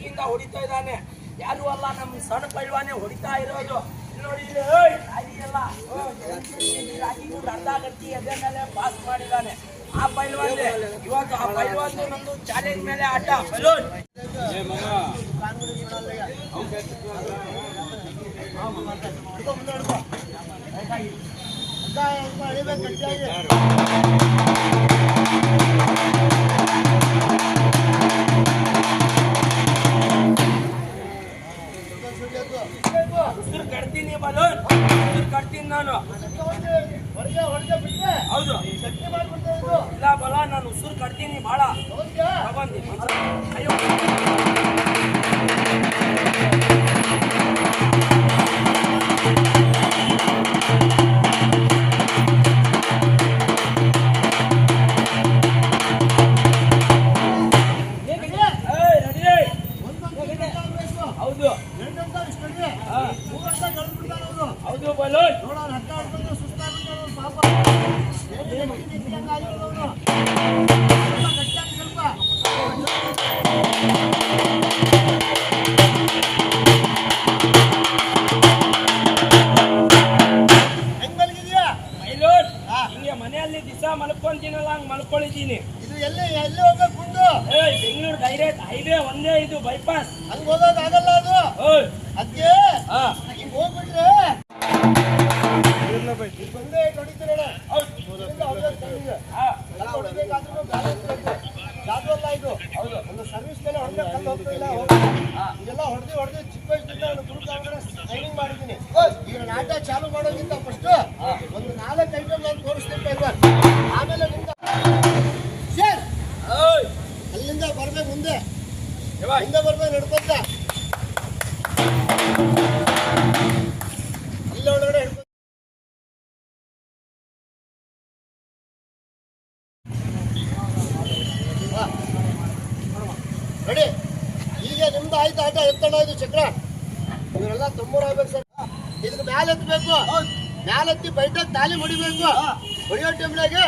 ಕೈಯಿಂದ ಹೊಡಿತಾ ಇದ್ದಾನೆ. ಯಾರು ಅಲ್ಲ ನಮ್ಮ ಸಣ್ಣ ಪೈಲ್ವಾನೆ ಹೊಡಿತಾ ಇರೋದು. ನೋಡಿ ರಾಗಿ ಎಲ್ಲ, ಅರ್ಧ ಗಟ್ಟಿ ಎದೆ ಮೇಲೆ ಪಾಸ್ ಮಾಡಿದ್ದಾನೆ. ಆ ಪೈಲ್ವಾನ್ ಇವತ್ತು ಆ ಪೈಲ್ವಾನ್ ನಂದು ಚಾಲೆಂಜ್ ಮೇಲೆ ಆಟ. ಬಲೂನ್ ಉಸಿರು ಹೋಗ್ಬಿಟ್ರೆ ರೆಡಿ ಈಗ ನಿಮ್ದು ಆಯ್ತು ಆಟ ಎತ್ತಣ ಇದು ಚಕ್ರ? ಇವರೆಲ್ಲ ತೊಂಬೂರು ಆಗ್ಬೇಕು ಸರ್. ಇದ್ರ ಮ್ಯಾಲೆ ಎತ್ತಬೇಕು ಮ್ಯಾಲೆ ಎತ್ತಿ ಬೈಟಾಗ ತಾಲಿ ಹೊಡಿಬೇಕು ಹೊಡಿಯೋ ಟೈಮ್ನಾಗೆ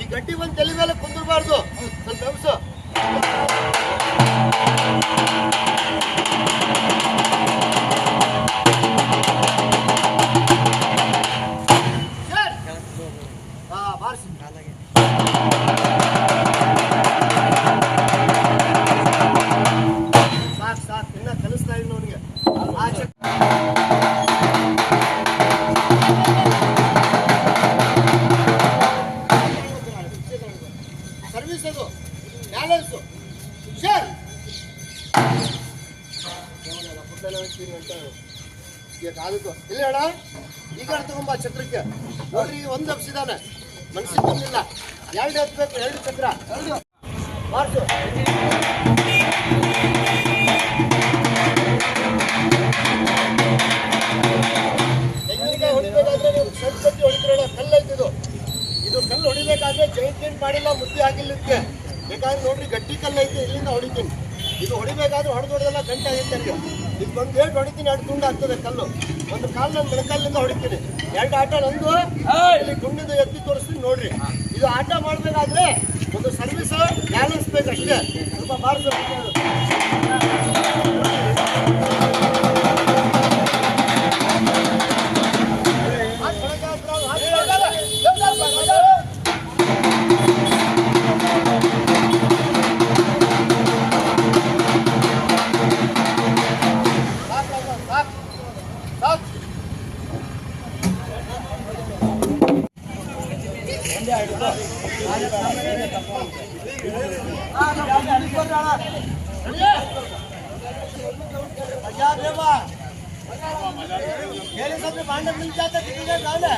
ಈ ಗಟ್ಟಿ ಬಂದು ತಲೆ ಮೇಲೆ ಕುಂದಿರಬಾರ್ದು. ಸ್ವಲ್ಪ ಎಬ್ಸು. ಇನ್ನ ಕಲಿಸ್ತಾ ಇದ್ದೀನಿ ಆ ಚಕ್ ಸರ್ವಿಸ್ ಅದು. ಬ್ಯಾಲೆನ್ಸು ಸರ್ ಕಾದದ್ದು ಇಲ್ಲ ಅಣ್ಣ, ಈಗ ತಗೊಂಬ ಚಕ್ರಕ್ಕೆ. ನೋಡ್ರಿ ಒಂದು ಹಬ್ಸಿದಾನೆ. ಮನ್ಸಿಗೆ ಬಂದಿಲ್ಲ. ಎರಡು ಹತ್ಬೇಕು ಎರಡು ಚಕ್ರ. ಮಾರ್ಸು ತೆಂಗಿನಕಾಯಿ ಜೈಂಟ್ ಮಾಡಿಲ್ಲ ಮುದ್ದೆ ಆಗಿಲ್ಲ ಬೇಕಾದ್ರೆ ನೋಡ್ರಿ, ಗಟ್ಟಿ ಕಲ್ಲು ಐತೆ, ಇಲ್ಲಿಂದ ಹೊಡಿತೀನಿ. ಇದು ಹೊಡಿಬೇಕಾದ್ರೆ ಹೊಡೆದು ಹೊಡೆದೆಲ್ಲ ಗಂಟೆ ಆಗುತ್ತೆ ನನಗೆ. ಇದು ಒಂದು ಹೇಳಿ, ಹೊಡಿತೀನಿ, ಎರಡು ತುಂಡು ಆಗ್ತದೆ ಕಲ್ಲು. ಒಂದು ಕಾಲು ನಾನು ಬೆಳಕಲ್ಲಿಂದ ಹೊಡಿತೀನಿ. ಎರಡು ಆಟ ನಂದು. ಇಲ್ಲಿ ಗುಂಡಿದ ಎತ್ತಿ ತೋರಿಸ್ತೀನಿ ನೋಡ್ರಿ. ಇದು ಆಟ ಮಾಡಬೇಕಾದ್ರೆ ಒಂದು ಸರ್ವಿಸ್ ಬ್ಯಾಲೆನ್ಸ್ ಬೇಕು ಅಷ್ಟೇ ಸ್ವಲ್ಪ याद रे बा मेरे सबने भांडे मिल जाते कितने डाले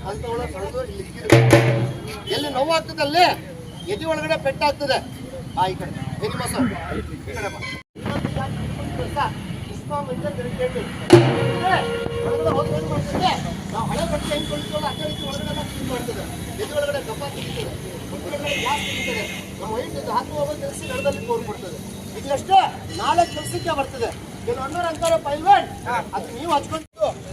ಹಚ್ಕೊಳ್ಳಾಗಿದೆ ಅಂತ ಒಳಗೆ ಕಳೆದು ಇಲ್ಲಿ. ಎಲ್ಲಿ ನೋವು ಆಗ್ತದೆ ಅಲ್ಲಿ ಎದೆ ಒಳಗಡೆ ಪೆಟ್ಟಾಗ್ತದೆ. ಆ ಈ ಕಡೆ ಎದಿ ಮಸ ಈ ಕಡೆ ಬಾ. ಒಳಗಡೆ ಹೋಗಿ ಏನ್ ಮಾಡ್ತದೆ? ನಾವು ಹಳೆ ಬಟ್ಟೆ ಹೆಂಗ್ ಕೊಡ್ತೀವಲ್ಲ ಅದೇ ರೀತಿ ಒಳಗಡೆ ಕ್ಲೀನ್ ಮಾಡ್ತದೆ ಎದೆ ಒಳಗಡೆ ಹೊಟ್ಟೆ ಗ್ಲಾಸ್ ತೆಗಿತದೆ ನಮ್ಮ ವೈಟ್ ಹಾಕುವ ಕೆಲಸ ನಡೆದಲ್ಲಿ ತೋರ್ಬಿಡ್ತದೆ ಇದಷ್ಟೇ ನಾಳೆ ಕೆಲಸಕ್ಕೆ ಬರ್ತದೆ. ಅಂತಾರ ಅಣ್ಣವ್ರು ಅಂತಾರೆ ಪೈಲ್ವಾನ್ ಅದು ನೀವು ಹಚ್ಕೊಂಡು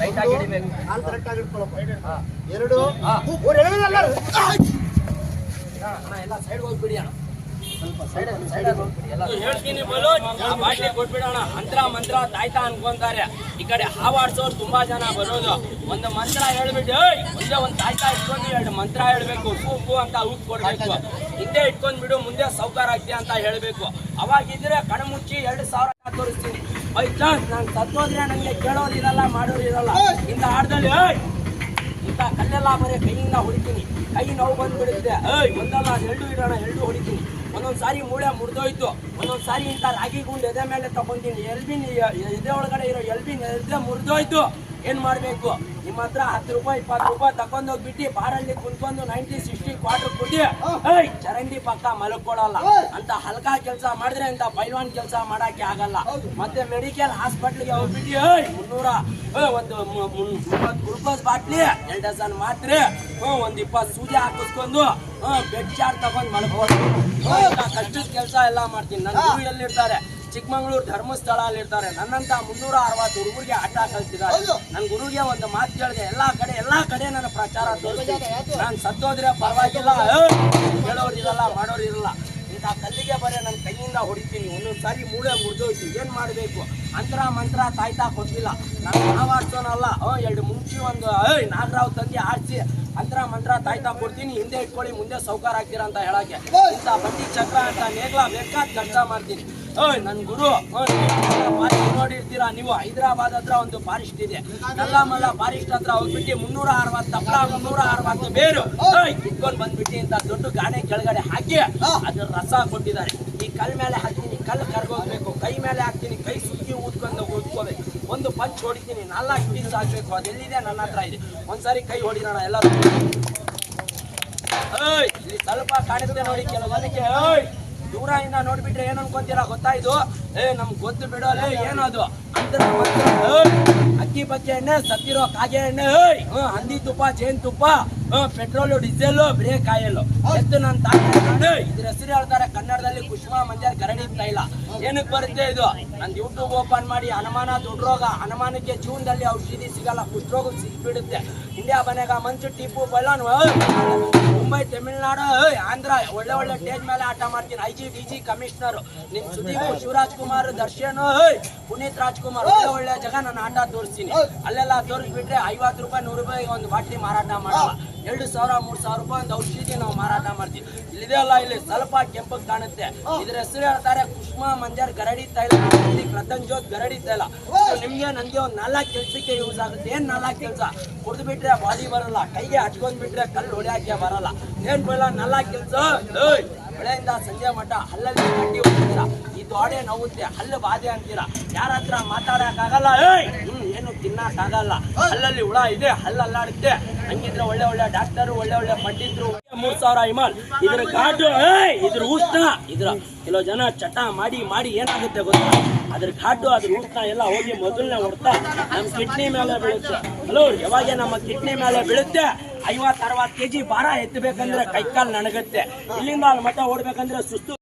ಟೈಟ್ ಆಗಿ ಹಿಡಿಬೇಕು ಕಾಲು ಕರೆಕ್ಟ್ ಆಗಿ ಇಟ್ಕೊಳ್ಳಪ್ಪ ಎರಡು ಮೂರು ಎಳೆದಲ್ಲ ಅಣ್ಣ ಎಲ್ಲ ಸೈಡ್ ಹೋಗ್ಬಿಡಿ ಅಣ್ಣ. ಸ್ವಲ್ಪ ಸೈಡ್ ಸೈಡ್ ಹೋಗ್ಬಿಡಿ ಎಲ್ಲ. ಹೇಳ್ತೀನಿ ಬಲು ಆ ಬಾಟ್ಲಿ ಕೊಟ್ಬಿಡೋಣ. ಮಂತ್ರ ಮಂತ್ರ ತಾಯ್ತಾ ಅನ್ಕೊಂತಾರೆ. ಈ ಕಡೆ ಹಾವಾಡ್ಸೋರು ತುಂಬಾ ಜನ ಬರೋದು. ಒಂದು ಮಂತ್ರ ಹೇಳ್ಬಿಟ್ಟು ಮುಂದೆ ಒಂದ್ ತಾಯ್ತಾ ಇಟ್ಕೊಂಡು ಎರಡು ಮಂತ್ರ ಹೇಳ್ಬೇಕು. ಹೂ ಹೂ ಅಂತ ಊದ್ ಕೊಡ್ಬೇಕು. ಹಿಂದೆ ಇಟ್ಕೊಂಡ್ಬಿಡು ಮುಂದೆ ಸೌಕಾರ ಆಗ್ತೀಯ ಅಂತ ಹೇಳ್ಬೇಕು. ಅವಾಗಿದ್ರೆ ಕಣ್ಮುಚ್ಚಿ ಎರಡು ಸಾವಿರ ತೋರಿಸ್ತೀನಿ. ಬೈ ಚಾನ್ಸ್ ನಾನು ಸತ್ತೋದ್ರೆ ನಂಗೆ ಮಾಡೋರು ಇರಲ್ಲ. ಇಂಥ ಆಟದಲ್ಲಿ ಏಯ್! ಇಂಥ ಕಲ್ಲೆಲ್ಲ ಬರೀ ಕೈಯಿಂದ ಹೊಡಿತೀನಿ. ಕೈ ನೋವು ಬಂದ್ಬಿಡುತ್ತೆ. ಏಯ್ ಒಂದಲ್ಲ ಎರಡು ಇಡೋಣ ಎರಡು ಹೊಡಿತೀನಿ. ಒಂದೊಂದು ಸಾರಿ ಮೂಳೆ ಮುರಿದೋಯ್ತು. ಒಂದೊಂದು ಸಾರಿ ಇಂಥ ರಾಗಿ ಗುಂಡು ಎದೆ ಮೇಲೆ ತಗೊಂತೀನಿ ಎಲ್ಬಿನ್ ಎದೆ ಒಳಗಡೆ ಇರೋ ಎಲ್ಬಿನ್ ಎದೆ ಮುರಿದೋಯ್ತು. ಏನ್ ಮಾಡಬೇಕು? ನಿಮ್ಮ ಹತ್ರ ಹತ್ತು ರೂಪಾಯಿ ಇಪ್ಪತ್ತು ರೂಪಾಯಿ ತಕೊಂಡೋಗ್ಬಿಟ್ಟು ಬಾರಲ್ಲಿ ಕುಂತ್ಕೊಂಡು ನೈಂಟಿ ಸಿಕ್ಸ್ಟಿ ಕ್ವಾರ್ಟರ್ ಕೊಟ್ಟಿ ಏಯ್ ಚರಂಡಿ ಪಕ್ಕ ಮಲ್ಕೊಳಲ್ಲ ಅಂತ ಹಲ್ಕಾ ಕೆಲಸ ಮಾಡಿದ್ರೆ ಅಂತ ಪೈಲ್ವಾನ್ ಕೆಲಸ ಮಾಡಕ್ಕೆ ಆಗಲ್ಲ. ಮತ್ತೆ ಮೆಡಿಕಲ್ ಹಾಸ್ಪಿಟ್ಲ್ಗೆ ಹೋಗ್ಬಿಟ್ಟು ಏಯ್ ಮುನ್ನೂರ ಒಂದು ಇಪ್ಪತ್ತು ಮೂವತ್ತು ಗ್ಲೂಕೋಸ್ ಬಾಟ್ಲಿ ಎರಡು ಡಸನ್ ಮಾತ್ರೆ ಒಂದು ಇಪ್ಪತ್ತು ಸೂಜಿ ಹಾಕಿಸ್ಕೊಂಡು ಬೆಡ್ ಚಾರ್ಜ್ ತಗೊಂಡು ಮಲಗ್ಬೋದು ಕಷ್ಟದ ಕೆಲಸ ಎಲ್ಲ ಮಾಡ್ತೀನಿ. ನನ್ನ ಎಲ್ಲಿರ್ತಾರೆ ಚಿಕ್ಕಮಂಗ್ಳೂರು ಧರ್ಮಸ್ಥಳ ಅಲ್ಲಿ ಇರ್ತಾರೆ ನನ್ನಂತ ಮುನ್ನೂರ ಅರವತ್ತು ಹುಡುಗರಿಗೆ ಆಟ ಕಲ್ತಿದ್ದಾರೆ. ನನ್ನ ಗುರುಗೆ ಒಂದು ಮಾತು ಕೇಳಿದೆ ಎಲ್ಲಾ ಕಡೆ ಎಲ್ಲಾ ಕಡೆ ನನ್ನ ಪ್ರಚಾರ ನಾನು ಸತ್ತೋದ್ರೆ ಪರವಾಗಿಲ್ಲ. ಹೇಳೋರಿರಲ್ಲ ಮಾಡೋರಿರಲ್ಲ ಇಂಥ ಕಲ್ಲಿಗೆ ಬರೀ ನನ್ನ ಕೈಯಿಂದ ಹೊಡಿತೀನಿ. ಒಂದೊಂದು ಸಾರಿ ಮೂಳೆ ಮುರಿದೋಯ್ತು. ಏನು ಮಾಡಬೇಕು? ಅಂತರ ಮಂತ್ರ ತಾಯ್ತಾ ಕೊಟ್ಟಿಲ್ಲ. ನಾನು ನಾವು ಆಡ್ಸೋನಲ್ಲ ಎರಡು ಮುಂಚೆ ಒಂದು ನಾಗರಾವ್ ತಂದೆ ಆಡಿಸಿ ಅಂತರ ಮಂತ್ರ ತಾಯ್ತಾ ಕೊಡ್ತೀನಿ. ಹಿಂದೆ ಇಟ್ಕೊಳ್ಳಿ ಮುಂದೆ ಸೌಕಾರ ಆಗ್ತೀರಾ ಅಂತ ಹೇಳಕ್ಕೆ. ಇಂಥ ಬಟ್ಟಿ ಚಕ್ರ ಅಂತ ನೇಗ್ಲ ಬೇಕಾದ ಕಷ್ಟ ಮಾಡ್ತೀನಿ. ನನ್ನ ಗುರು ನೋಡಿರ್ತೀರಾ? ನೀವು ಹೈದರಾಬಾದ್ ಹತ್ರ ಒಂದು ಫಾರೆಸ್ಟ್ ಇದೆ. ಕಲ್ಲಾಮಲ್ಲ ಮಲ್ಲ ಫಾರೆಸ್ಟ್ ಹತ್ರ ಹೋಗ್ಬಿಟ್ಟು ಮುನ್ನೂರ ಅರವತ್ತು ತಪ್ಪಲ ಮುನ್ನೂರ ಅರವತ್ತು ಬೇರು. ಕಿತ್ಕೊಂಡು ಬಂದ್ಬಿಟ್ಟು ಅಂತ ದೊಡ್ಡ ಗಾಣೆ ಕೆಳಗಡೆ ಹಾಕಿ ಅದ್ರ ರಸ ಕೊಟ್ಟಿದ್ದಾರೆ. ಈ ಕಲ್ ಮೇಲೆ ಹಾಕ್ತೀನಿ, ಕಲ್ ಕರ್ಗೋಗ್ಬೇಕು ಕೈ ಮೇಲೆ ಹಾಕ್ತೀನಿ, ಕೈ ಸುತ್ತಿ ಊದ್ಕೊಂಡು ಊದ್ಕೋಬೇಕು. ಒಂದು ಪಂಚ್ ಹೊಡಿತೀನಿ, ನಾಲ್ಕು ಪೀಸ್ ಹಾಕ್ಬೇಕು ಅದೆಲ್ಲಿದೆ ನನ್ನ ಹತ್ರ ಇದೆ. ಒಂದ್ಸಾರಿ ಕೈ ಹೊಡಿರೋಣ ಎಲ್ಲ ಸ್ವಲ್ಪ ಕಾಣಿಸುತ್ತೆ ನೋಡಿ ಕೆಲವೊಂದಕ್ಕೆ. ಏಯ್ ಇಂದ ನೋಡ್ಬಿಟ್ರೆ ಏನ್ ಅನ್ಕೊಂತೀರಾ ಗೊತ್ತಾಯ್ತು ಏ, ನಮ್ಗೆ ಗೊತ್ತು ಬಿಡೋಲ್ಲ ಏನದು? ಅಂದ್ರೆ ಅಕ್ಕಿ ಬಚ್ಚೆ ಎಣ್ಣೆ, ಸತ್ತಿರೋ ಕಾಗೆ ಎಣ್ಣೆ ಹಂದಿ ತುಪ್ಪ, ಜೇನ್ ತುಪ್ಪ ಪೆಟ್ರೋಲು ಡೀಸೆಲ್ ಬ್ರೇಕ್ ಆಯಿಲ್ ಎತ್ತು ನನ್ನ ತಾಯಿ ಇದ್ರ ಹೆಸರು ಹೇಳ್ತಾರೆ, ಕನ್ನಡದಲ್ಲಿ ಕುಷ್ಮ ಮಂಜಾರ್ ಕರಡಿ ತೈಲ. ಏನಕ್ಕೆ ಬರುತ್ತೆ ಇದು? ನಂದು ಯೂಟ್ಯೂಬ್ ಓಪನ್ ಮಾಡಿ ಅನುಮಾನ, ದೊಡ್ಡ ರೋಗ, ಅನುಮಾನಕ್ಕೆ ಜೀವನದಲ್ಲಿ ಔಷಧಿ ಸಿಗಲ್ಲ, ಕುಷ್ಠರೋಗ ಸಿಕ್ಬಿಡುತ್ತೆ. ಇಂಡಿಯಾ ಮನೆಗ ಮಂಚು ಟಿಪ್ಪು ಬಲೂನ್ ಮುಂಬೈ, ತಮಿಳ್ನಾಡು ಆಂಧ್ರ, ಒಳ್ಳೆ ಒಳ್ಳೆ ಸ್ಟೇಜ್ ಮೇಲೆ ಆಟ ಮಾಡ್ತೀನಿ. I G D G commissioner. ನಿಮ್ ಸುದೀಪ್ ಶಿವರಾಜ್ ಕುಮಾರ್, ದರ್ಶನ್ ಪುನೀತ್ ರಾಜ್ಕುಮಾರ್, ಒಳ್ಳೆ ಒಳ್ಳೆ ಜಾಗ. ನಾನು ಆಟ ತೋರಿಸ್ತೀನಿ. ಅಲ್ಲೆಲ್ಲ ತೋರಿಸ್ಬಿಟ್ರೆ ಐವತ್ತು ರೂಪಾಯಿ, ನೂರು ರೂಪಾಯಿ ಒಂದು ಬಾಟ್ಲಿ ಮಾರಾಟ ಮಾಡಲ್ಲ. ಎರಡು ಸಾವಿರ ಮೂರ್ ಸಾವಿರ ರೂಪಾಯಿ ಒಂದು ಔಷಧಿ ನಾವು ಮಾರಾಟ ಮಾಡ್ತೀವಿ. ಇಲ್ಲಿದೆ ಅಲ್ಲ ಇಲ್ಲಿ ಸ್ವಲ್ಪ ಕೆಂಪಗೆ ಕಾಣುತ್ತೆ. ಇದ್ರ ಹೆಸರು ಹೇಳ್ತಾರೆ ಕುಷ್ಮಾ ಮಂಜರ್ ಗರಡಿ ತೈಲ. ಇಲ್ಲಿ ಕೃತಂಜೋತ್ ಗರಡಿ ತೈಲ. ನಿಮ್ಗೆ ನನಗೆ ಒಂದು ನಾಲ್ಕು ಕೆಲ್ಸಕ್ಕೆ ಯೂಸ್ ಆಗುತ್ತೆ. ಏನ್ ನಾಲ್ಕು ಕೆಲಸ? ಕುಡ್ದು ಬಿಟ್ರೆ ಬಾಡಿ ಬರಲ್ಲ ಕೈಗೆ ಹಚ್ಕೊಂಡ್ ಬಿಟ್ರೆ ಕಲ್ಲು ಹೊಡ್ಯಾಕೆ ಬರಲ್ಲ. ಏನ್ ಬರಲ್ಲ ನಾಲ್ಕು ಕೆಲಸ. ಬೆಳೆಯಿಂದ ಸಂಜೆ ಮಠ ಹಲ್ಲಲ್ಲಿ ಕಟ್ಟಿ ಹೋಗ್ತೀರಾ? ಈ ದೊಡೆ ನೋವುತ್ತೆ ಹಲ್ಲು ಬಾಧೆ ಅಂತೀರಾ? ಯಾರ ಹತ್ರ ಮಾತಾಡಕ್ಕಾಗಲ್ಲ ಏನು ತಿನ್ನಕ್ಕಾಗಲ್ಲ ಹಲ್ಲಲ್ಲಿ ಹುಳ ಇದೆ ಹಲ್ಲು ಅಲ್ಲಾಡುತ್ತೆ. ಹಂಗಿದ್ರೆ ಒಳ್ಳೆ ಒಳ್ಳೆ ಡಾಕ್ಟರ್, ಒಳ್ಳೆ ಒಳ್ಳೆ ಪಂಡಿತರು. ಮೂರ್ ಸಾವಿರ ಹಿಮಾಲ್ ಇದ್ರ ಘಾಟು ಇದ್ರ ಉಷ್ಣ, ಇದ್ರ ಕೆಲವು ಜನ ಚಟ ಮಾಡಿ ಮಾಡಿ ಏನಾಗುತ್ತೆ ಗೊತ್ತಾ? ಅದ್ರ ಘಾಟು ಅದ್ರ ಉಷ್ಣ ಎಲ್ಲ ಹೋಗಿ ಮೊದಲನೇ ಹೊಡ್ತಾ ನಮ್ಮ ಕಿಡ್ನಿ ಮೇಲೆ ಬೀಳುತ್ತೆ. ಹಲೋ ಯಾವಾಗ ನಮ್ಮ ಕಿಡ್ನಿ ಮೇಲೆ ಬೀಳುತ್ತೆ? ಐವತ್ತು, ಅರವತ್ತು ಕೆಜಿ ಭಾರ ಎತ್ತಬೇಕಂದ್ರೆ ಕೈಕಾಲು ನಣಗುತ್ತೆ. ಇಲ್ಲಿಂದ ಅಲ್ಲಿ ಮಠ ಓಡ್ಬೇಕಂದ್ರೆ ಸುಸ್ತು